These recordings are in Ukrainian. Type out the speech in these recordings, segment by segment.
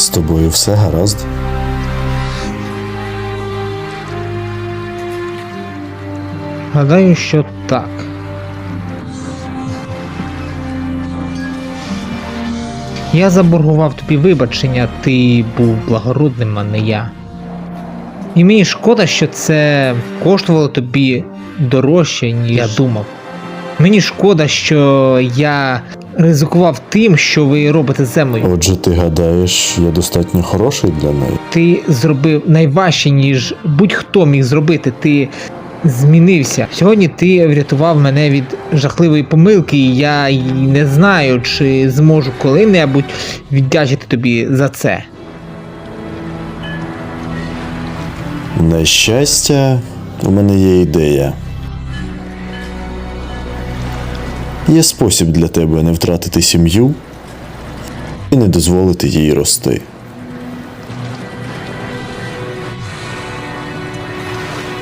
З тобою все гаразд? Гадаю, що так. Я заборгував тобі вибачення, ти був благородним, а не я. І мені шкода, що це коштувало тобі дорожче, ніж я думав. Мені шкода, що я ризикував тим, що ви робите з землею. Отже, ти гадаєш, я достатньо хороший для неї? Ти зробив найважче, ніж будь-хто міг зробити. Ти змінився. Сьогодні ти врятував мене від жахливої помилки, і я й не знаю, чи зможу коли-небудь віддячити тобі за це. На щастя, у мене є ідея. Є спосіб для тебе не втратити сім'ю і не дозволити їй рости.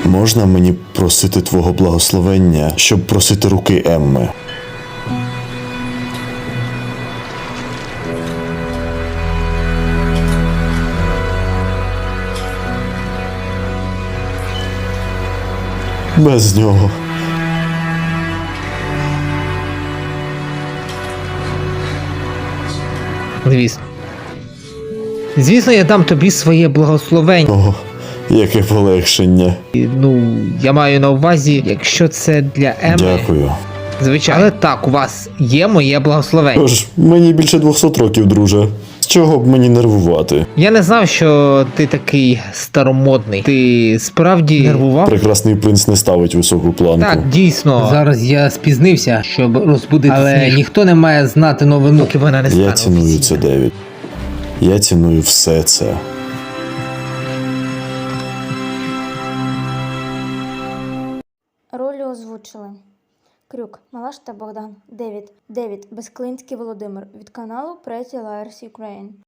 Можна мені просити твого благословення, щоб просити руки Емми? Без нього. Звісно. Звісно, я дам тобі своє благословення. О, яке полегшення. І, Ну, я маю на увазі, якщо це для Еми. Дякую. Звичайно. Але так, у вас є моє благословення. Тож, мені більше 200 років, друже. З чого б мені нервувати? Я не знав, що ти такий старомодний. Ти справді нервував? Прекрасний принц не ставить високу планку. Так, дійсно. Зараз я спізнився, щоб розбудити, Але але ніхто не має знати новину. Поки вона не стане Я ціную це. Девід. Я ціную все це. Ролі озвучили. Крюк, Малаш та Богдан, Девід, Девід, Безклинський Володимир. Від каналу Pretty Liars Ukraine.